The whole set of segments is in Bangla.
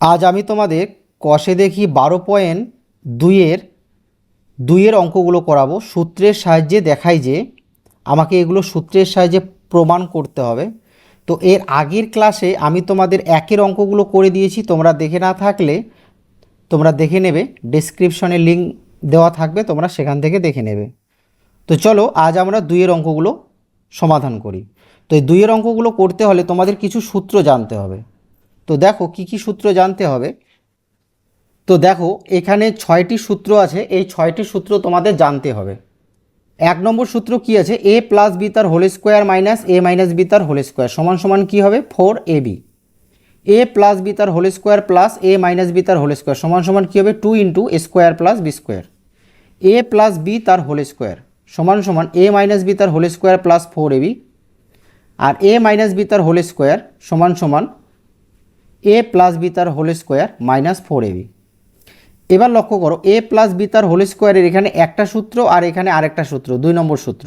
আজ আমি তোমাদের কষে দেখি বারো পয়েন্ট দুইয়ের দুইয়ের অঙ্কগুলো করাবো। সূত্রের সাহায্যে দেখাই যে আমাকে এগুলো সূত্রের সাহায্যে প্রমাণ করতে হবে। তো এর আগের ক্লাসে আমি তোমাদের একের অঙ্কগুলো করে দিয়েছি। তোমরা দেখে না থাকলে তোমরা দেখে নেবে। ডেসক্রিপশনে লিঙ্ক দেওয়া থাকবে, তোমরা সেখান থেকে দেখে নেবে। তো চলো আজ আমরা দুইয়ের অঙ্কগুলো সমাধান করি। তো এই দুইয়ের অঙ্কগুলো করতে হলে তোমাদের কিছু সূত্র জানতে হবে। তো দেখো কি কি সূত্র জানতে হবে। তো দেখো, এখানে ছয়টি সূত্র আছে, এই ছয়টি সূত্র তোমাদের জানতে হবে। এক নম্বর সূত্র কি আছে? এ প্লাস বি তার whole square minus A minus B তার হোল স্কোয়ার সমান সমান কী হবে? Four A B A plus B তার whole square plus A minus B তার হোল স্কোয়ার সমান সমান কী হবে? Two into square plus B square A plus B তার হোল স্কোয়ার সমান সমান এ মাইনাস বি তার whole square plus four A B R A minus B তার হোল স্কোয়ার সমান সমান এ প্লাস বি তার whole square minus four A B এবার লক্ষ্য করো এ প্লাস বি তার হোল স্কোয়ারের এখানে একটা সূত্র আর এখানে আরেকটা সূত্র, দুই নম্বর সূত্র।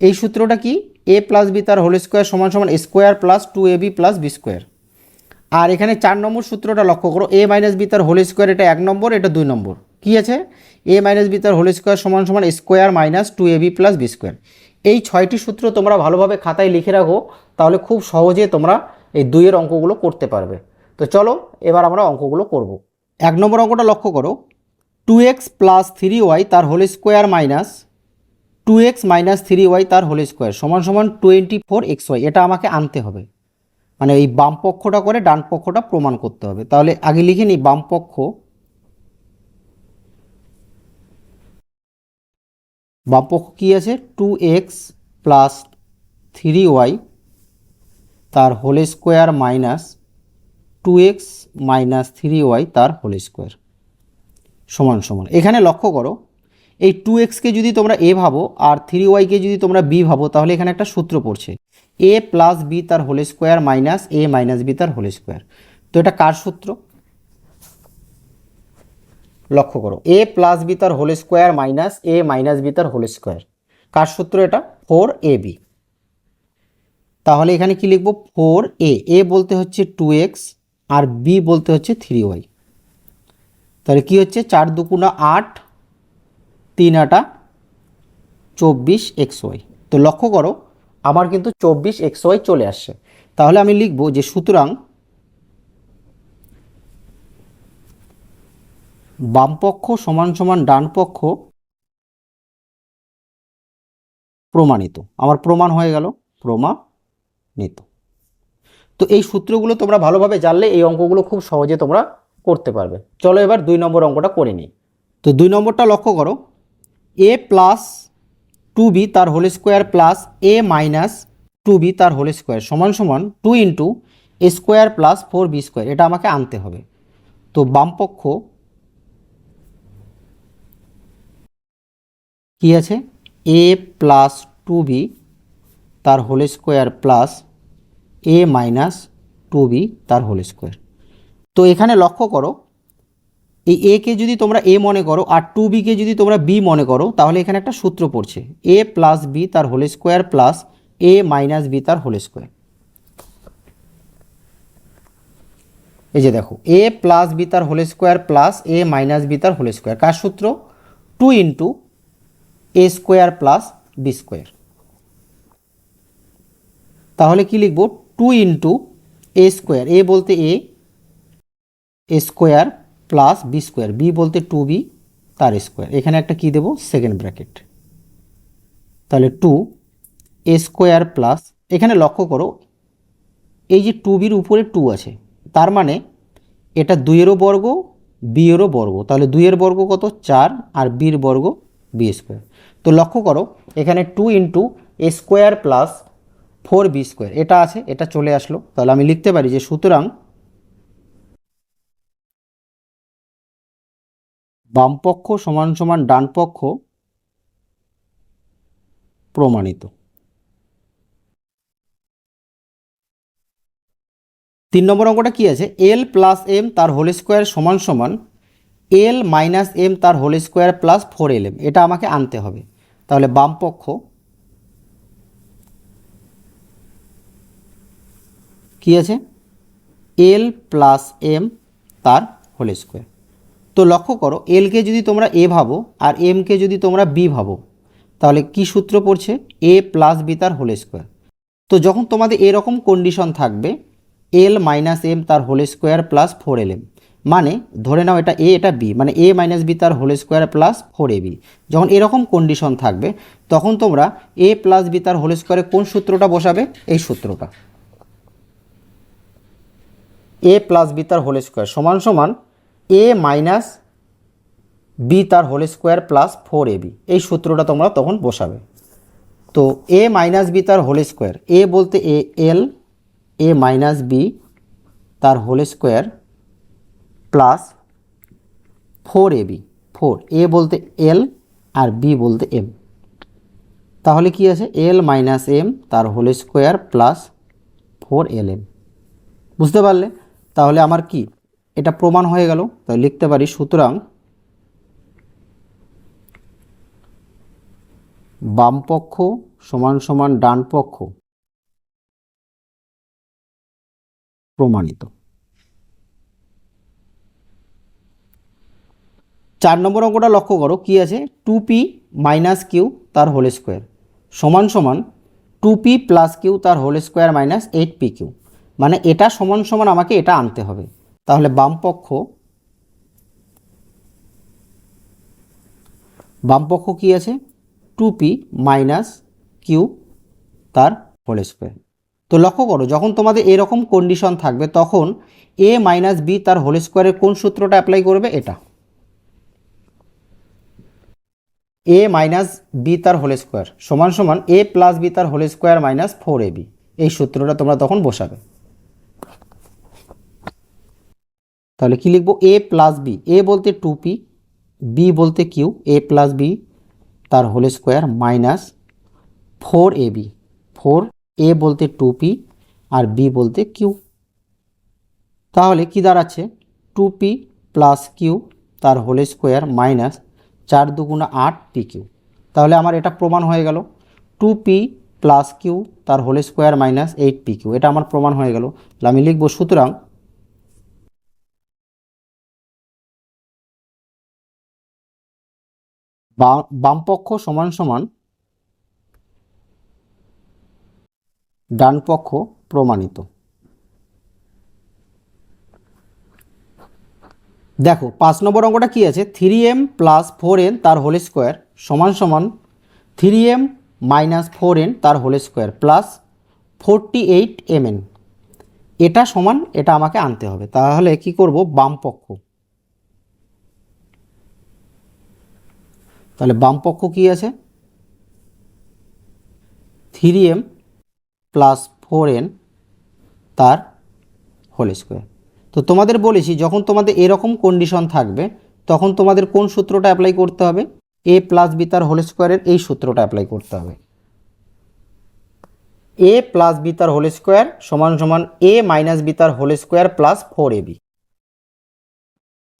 এই সূত্রটা কি? এ প্লাস বি তার হোল স্কোয়ার সমান সমান square plus two A B plus B square আর এখানে চার নম্বর সূত্রটা লক্ষ্য করো এ মাইনাস বি তার হোল স্কোয়ার এটা এক নম্বর, এটা দুই নম্বর। কী আছে? এ মাইনাস বি তার হোল স্কোয়ার সমান সমান square minus two A B plus B square এই ছয়টি সূত্র তোমরা ভালোভাবে খাতায় লিখে রাখো, তাহলে খুব সহজে তোমরা এই দুইয়ের অঙ্কগুলো করতে পারবে। তো চলো, এবার আমরা অঙ্কগুলো করব। এক নম্বর অঙ্কটা লক্ষ্য করো। Two X plus three Y তার whole square minus two X minus three Y তার হোল স্কোয়ার সমান সমান টোয়েন্টি ফোর এক্স ওয়াই এটা আমাকে আনতে হবে। মানে এই বাম পক্ষটা করে ডান পক্ষটা প্রমাণ করতে হবে। তাহলে আগে লিখে নিই বাম পক্ষ। বাম পক্ষ কী আছে? Two X plus three Y তার whole square minus two X minus three Y তার হোল স্কোয়ার সমান সমান। এখানে লক্ষ্য করো, এই টু এক্সকে যদি তোমরা এ ভাবো আর থ্রি ওয়াইকে যদি তোমরা বি ভাবো, তাহলে এখানে একটা সূত্র পড়ছে। এ প্লাস বি তার whole square minus A minus B তার হোল স্কোয়ার তো এটা কার সূত্র? লক্ষ্য করো এ প্লাস বি তার whole square minus A minus B তার হোল স্কোয়ার কার সূত্র এটা? ফোর এ বি তাহলে এখানে কি লিখব? ফোর এ এ বলতে হচ্ছে টু এক্স আর বি বলতে হচ্ছে থ্রি ওয়াই তাহলে কি হচ্ছে? চার দুকুনা আট, তিন আটা, চব্বিশ এক্স ওয়াই তো লক্ষ্য করো, আমার কিন্তু চব্বিশ এক্স ওয়াই চলে আসছে। তাহলে আমি লিখব যে সুতরাং বামপক্ষ সমান সমান ডান পক্ষ প্রমাণিত। আমার প্রমাণ হয়ে গেল, প্রমাণিত। তো এই সূত্রগুলো তোমরা ভালোভাবে জানলে এই অঙ্কগুলো খুব সহজে তোমরা করতে পারবে। চলো এবার দুই নম্বর অঙ্কটা করে নিই। তো দুই নম্বরটা লক্ষ্য করো। এ প্লাস টু বি তার whole square plus A minus two B তার হোল স্কোয়ার সমান সমান two into A square plus four B square এটা আমাকে আনতে হবে। তো বামপক্ষ কি আছে? এ প্লাস টু বি তার whole square plus A minus two B তার হোল স্কোয়ার তো এখানে লক্ষ্য করো, এই এ কে যদি তোমরা এ মনে করো আর টু বিকে যদি তোমরা বি মনে করো, তাহলে এখানে একটা সূত্র পড়ছে। এ প্লাস বি তার whole square plus A minus B তার হোল স্কোয়ার এই যে দেখো এ প্লাস বি তার whole square plus A minus B তার হোল স্কোয়ার কার সূত্র? Two into A square plus B square তাহলে কি লিখব? Two into A square, A বলতে A square plus B square, B বলতে টু বি, তার স্কোয়ার। এখানে একটা কি দেব? Second bracket. তাহলে টু, এ স্কোয়ার প্লাস, এখানে লক্ষ্য করো, এই যে টু বির উপরে টু আছে, তার মানে এটা দুইয়েরও বর্গ, বিয়েরও বর্গ। তাহলে দুইয়ের বর্গ কত? চার, আর বির বর্গ বি স্কোয়ার। তো লক্ষ্য করো, এখানে two into A square plus four B square. এটা আছে, এটা চলে আসলো। তাহলে আমি লিখতে পারি যে সুতরাং বামপক্ষ সমান সমান ডান পক্ষ প্রমাণিত। তিন নম্বর অঙ্কটা কি আছে? এল প্লাস এম তার হোল স্কোয়ার সমান সমান এল মাইনাস এম তার whole square plus four L M এটা আমাকে আনতে হবে। তাহলে বাম কি আছে? এল প্লাস এম তার হোল স্কোয়ার তো লক্ষ্য করো এলকে যদি তোমরা এ ভাবো আর এমকে যদি তোমরা বি ভাবো, তাহলে কি সূত্র পড়ছে? এ প্লাস বি তার হোল স্কোয়ার তো যখন তোমাদের এরকম কন্ডিশন থাকবে এল মাইনাস এম তার whole square plus four L M মানে ধরে নাও এটা এ এটা বি মানে এ মাইনাস বি তার whole square plus four A B যখন এরকম কন্ডিশন থাকবে, তখন তোমরা এ প্লাস বি তার হোল স্কোয়ারে কোন সূত্রটা বসাবে? এই সূত্রটা। এ প্লাস বি তার হোল স্কোয়ার সমান সমান এ মাইনাস বি তার whole square plus four A B এই সূত্রটা তোমরা তখন বসাবে। তো এ মাইনাস বি তার হোল স্কোয়ার এ বলতে A L A minus B তার whole square plus four A B four A বলতে এল আর বি বলতে এম তাহলে কি আছে? এল মাইনাস এম তার whole square plus four L M বুঝতে পারলে? তাহলে আমার কি? এটা প্রমাণ হয়ে গেল। তাই লিখতে পারি, সুতরাং বাম পক্ষ সমান সমান ডান পক্ষ প্রমাণিত। চার নম্বর অঙ্কটা লক্ষ্য করো, কি আছে? টু পি মাইনাস কিউ তার হোল স্কোয়ার সমান সমান টু পি প্লাস কিউ তার whole square minus eight P Q মানে এটা সমান সমান আমাকে এটা আনতে হবে। তাহলে বাম পক্ষ বাম পক্ষ কী আছে? টু পি মাইনাস কিউ তার হোল স্কোয়ার। তো লক্ষ্য করো, যখন তোমাদের এরকম কন্ডিশন থাকবে, তখন এ মাইনাস বি তার হোল স্কোয়ারের কোন সূত্রটা অ্যাপ্লাই করবে? এটা। এ মাইনাস বি তার হোল স্কোয়ার সমান সমান এ প্লাস বি তার whole square minus four A B. এই সূত্রটা তোমরা তখন বসাবে। তাহলে কি লিখব? এ প্লাস বি এ বলতে টু পি বি বলতে কিউ এ প্লাস বি তার whole square minus four A B four A বলতে টু পি আর বি বলতে কিউ তাহলে কি দাঁড়াচ্ছে? টু পি প্লাস কিউ তার হোল স্কোয়ার মাইনাস চার দুগুণা আট পি কিউ তাহলে আমার এটা প্রমাণ হয়ে গেল। টু পি প্লাস কিউ তার whole square minus eight P Q এটা আমার প্রমাণ হয়ে গেল। আমি লিখব, সুতরাং বামপক্ষ সমান সমান ডান পক্ষ প্রমাণিত। দেখো, পাঁচ নম্বর অঙ্কটা কী আছে? Three M plus four N তার হোল স্কোয়ার সমান সমান three M minus four N তার whole square plus forty eight M N এটা সমান, এটা আমাকে আনতে হবে। তাহলে কি করব? বাম তাহলে বাম পক্ষ কী আছে? Three M plus four N তার হোল স্কোয়ার। তো তোমাদের বলেছি, যখন তোমাদের এরকম কন্ডিশন থাকবে, তখন তোমাদের কোন সূত্রটা অ্যাপ্লাই করতে হবে? এ প্লাস বি তার হোল স্কোয়ারের এই সূত্রটা অ্যাপ্লাই করতে হবে। এ প্লাস বি তার হোল স্কোয়ার সমান সমান এ মাইনাস বি তার whole square plus four A B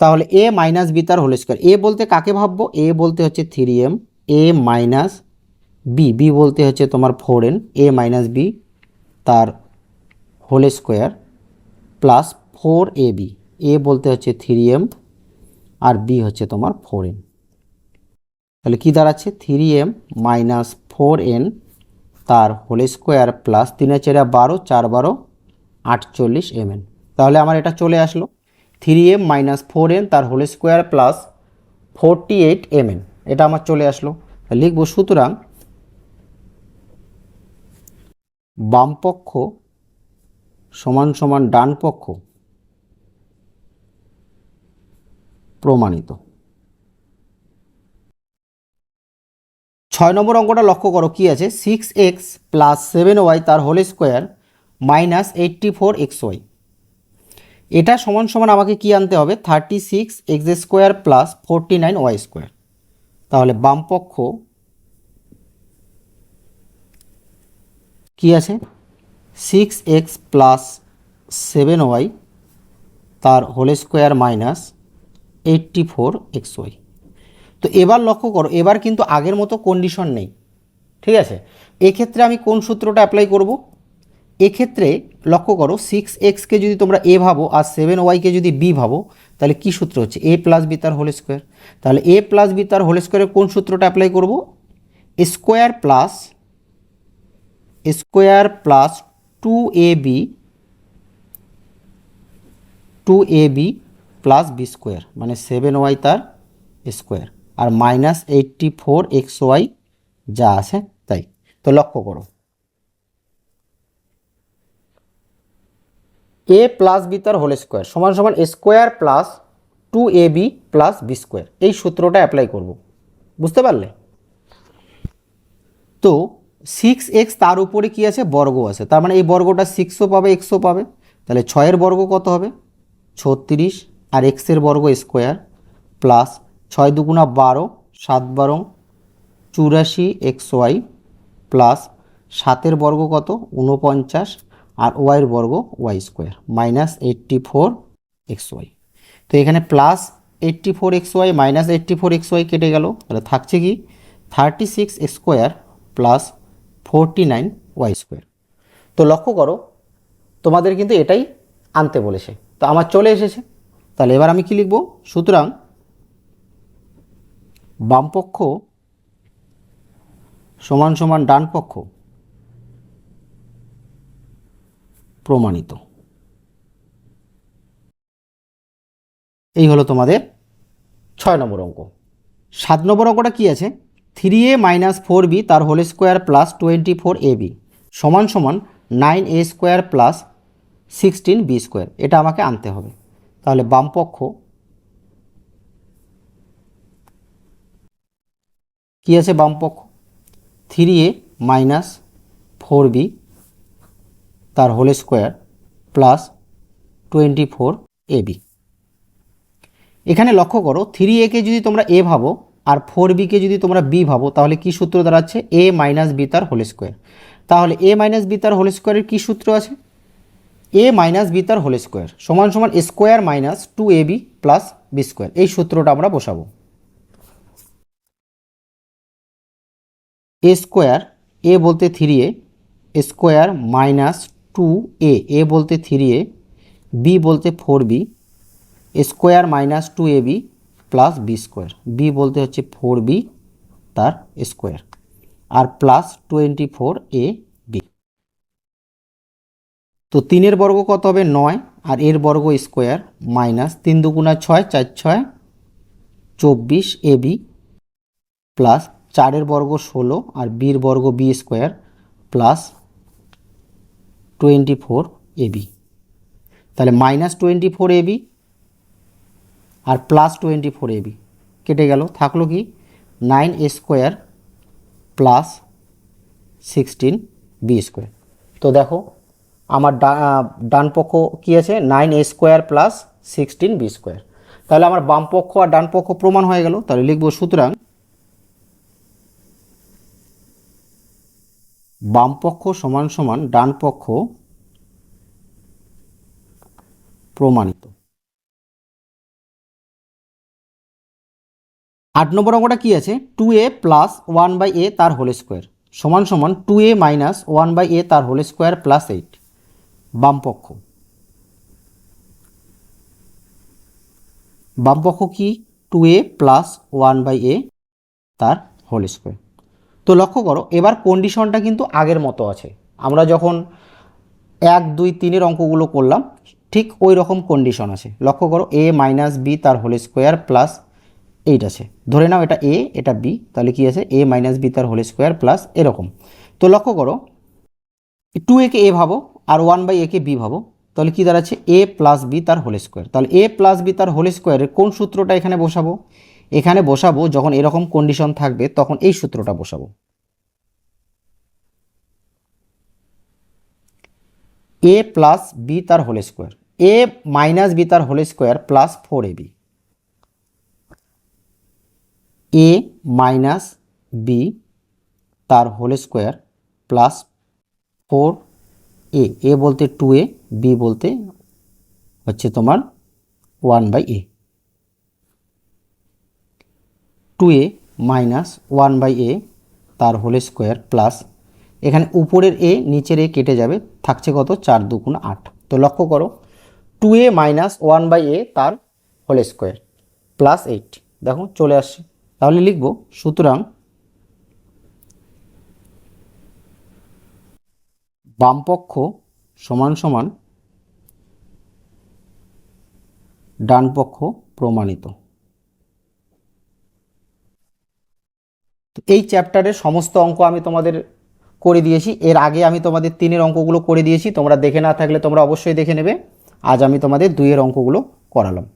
তাহলে এ মাইনাস বি তার হোল স্কোয়ার এ বলতে কাকে ভাববো? এ বলতে হচ্ছে three M A minus B B বলতে হচ্ছে তোমার four N A minus B তার whole square plus four A B A বলতে হচ্ছে থ্রি এম আর বি হচ্ছে তোমার ফোর এন তাহলে কী দাঁড়াচ্ছে? Three M minus four N তার হোল স্কোয়ার প্লাস তিনে চেরা বারো, চার বারো, আটচল্লিশ এম এন তাহলে আমার এটা চলে আসলো। Three M minus four N তার whole square plus forty eight M N. এটা আমার চলে আসলো। লিখব, সুতরাং বামপক্ষ সমান সমান ডান পক্ষ প্রমাণিত। ছয় নম্বর অঙ্কটা লক্ষ্য করো, কি আছে? Six X plus seven Y তার whole square minus eighty four X Y. এটা সমান সমান আমাকে কি আনতে হবে? Thirty six X square plus forty nine Y square তাহলে বামপক্ষ কি আছে? Six X plus seven Y তার whole square minus eighty four X Y তো এবার লক্ষ্য করো, এবার কিন্তু আগের মতো কন্ডিশন নেই। ঠিক আছে? এক্ষেত্রে আমি কোন সূত্রটা অ্যাপ্লাই করব? এক্ষেত্রে লক্ষ্য করো সিক্স এক্সকে যদি তোমরা এ ভাবো আর সেভেন ওয়াইকে যদি বি ভাবো, তাহলে কী সূত্র হচ্ছে? এ প্লাস বি তার হোল স্কোয়ার তাহলে এ প্লাস বি তার হোল স্কোয়ারের কোন সূত্রটা অ্যাপ্লাই করব? Square plus square plus two A B two A B plus B square মানে সেভেন ওয়াই তার স্কোয়ার আর minus eighty four X Y যা আছে তাই। তো লক্ষ্য করো। এ প্লাস বি তার হোল স্কোয়ার সমান সমান square plus two A B plus B square এই সূত্রটা অ্যাপ্লাই করব। বুঝতে পারলে? তো সিক্স এক্স তার উপরে কি আছে? বর্গ আছে। তার মানে এই বর্গটা সিক্সও পাবে এক্সও পাবে। তাহলে ছয়ের বর্গ কত হবে? ছত্রিশ। আর এক্সের বর্গ স্কোয়ার প্লাস ছয় দুগুণা বারো, সাত বারো, চুরাশি এক্স ওয়াই প্লাস সাতের বর্গ কত? উনপঞ্চাশ আর ওয়াইয়ের বর্গ Y square minus eighty four X Y তো এখানে plus eighty four X Y minus eighty four X Y কেটে গেল। তাহলে থাকছে কি thirty six square plus forty nine Y square তো লক্ষ্য করো, তোমাদের কিন্তু এটাই আনতে বলেছে। তো আমার চলে এসেছে। তাহলে এবার আমি কি লিখব? সুতরাং বামপক্ষ সমান সমান ডান পক্ষ প্রমাণিত। এই হলো তোমাদের ছয় নম্বর অঙ্ক। সাত নম্বর অঙ্কটা কী আছে? Three A minus four B তার whole square plus twenty four A B সমান সমান nine A square plus sixteen B square এটা আমাকে আনতে হবে। তাহলে বামপক্ষ কী আছে বামপক্ষ three A minus four B তার whole square plus twenty four A B. এখানে লক্ষ্য করো থ্রি একে যদি তোমরা এ ভাবো আর ফোর বিকে যদি তোমরা বি ভাবো, তাহলে কি সূত্র দাঁড়াচ্ছে? এ মাইনাস বি তার হোল স্কোয়ার। তাহলে এ মাইনাস বি তার হোল স্কোয়ারের কী সূত্র আছে? এ মাইনাস বি তার হোল স্কোয়ার সমান সমান square minus two A B plus B square এই সূত্রটা আমরা বসাবো। এ স্কোয়ার এ বলতে three A square minus two A A বলতে থ্রি এ বি বলতে four B square minus two A B plus B square B বলতে হচ্ছে ফোর বি তার square R plus twenty four A B তো তিনের বর্গ কত হবে? নয়। আর এর বর্গ স্কোয়ার মাইনাস তিন দুগুণা ছয়, চার ছয়, চব্বিশ এ বি প্লাস চারের বর্গ ষোলো। আর বির বর্গ B square plus twenty four A B. তাহলে minus twenty four A B R plus twenty four AB কেটে গেল, থাকল কি nine A square plus sixteen B square তো দেখো, আমার ডান পক্ষ কী আছে? Nine A square plus sixteen B square তাহলে আমার বাম পক্ষ আর ডান পক্ষ প্রমাণ হয়ে গেল, তাহলে লিখব সুতরাং বাম পক্ষ সমান সমান ডান পক্ষ প্রমাণিত। আট নম্বর অঙ্কটা কী আছে? Two A plus one by A তার হোল স্কোয়ার সমান সমান two A minus one by A তার হোল স্কোয়ার প্লাস এইট বামপক্ষ বামপক্ষ কি? Two A plus one by A তার হোল স্কোয়ার তো লক্ষ্য করো, এবার কন্ডিশনটা কিন্তু আগের মতো আছে। আমরা যখন এক, দুই, তিনের অঙ্কগুলো করলাম, ঠিক ওই রকম কন্ডিশন আছে। লক্ষ্য করো এ মাইনাস বি তার হোল স্কোয়ার প্লাস এইট আছে। ধরে নাও এটা এ এটা বি তাহলে কি আছে? এ মাইনাস বি তার হোল স্কোয়ার প্লাস এরকম। তো লক্ষ্য করো টু একে এ ভাবো, আর ওয়ান বাই একে বি ভাবো, তাহলে কী দাঁড়াচ্ছে? এ প্লাস বি তার হোল স্কোয়ার তাহলে এ প্লাস বি তার হোল স্কোয়ারের কোন সূত্রটা এখানে বসাবো? এখানে বসাবো, যখন এরকম কন্ডিশন থাকবে, তখন এই সূত্রটা বসাবো। এ প্লাস বি তার whole square A minus B তার whole square plus four A B A minus B তার whole square plus four A A বলতে টু এ বি বলতে হচ্ছে তোমার one by A two A minus one by A তার হোল স্কোয়ার প্লাস এখানে উপরের এ নিচের এ কেটে যাবে, থাকছে কত? চার দুগুণ আট। তো লক্ষ্য করো two A minus one by A তার হোল স্কোয়ার প্লাস এইট দেখো, চলে আসছে। তাহলে লিখব, সুতরাং বামপক্ষ সমান সমান ডান পক্ষ প্রমাণিত। এই চ্যাপ্টারের সমস্ত অঙ্ক আমি তোমাদের করে দিয়েছি। এর আগে আমি তোমাদের তিনের অঙ্কগুলো করে দিয়েছি। তোমরা দেখে না থাকলে তোমরা অবশ্যই দেখে নেবে। আজ আমি তোমাদের দুইয়ের অঙ্কগুলো করালাম।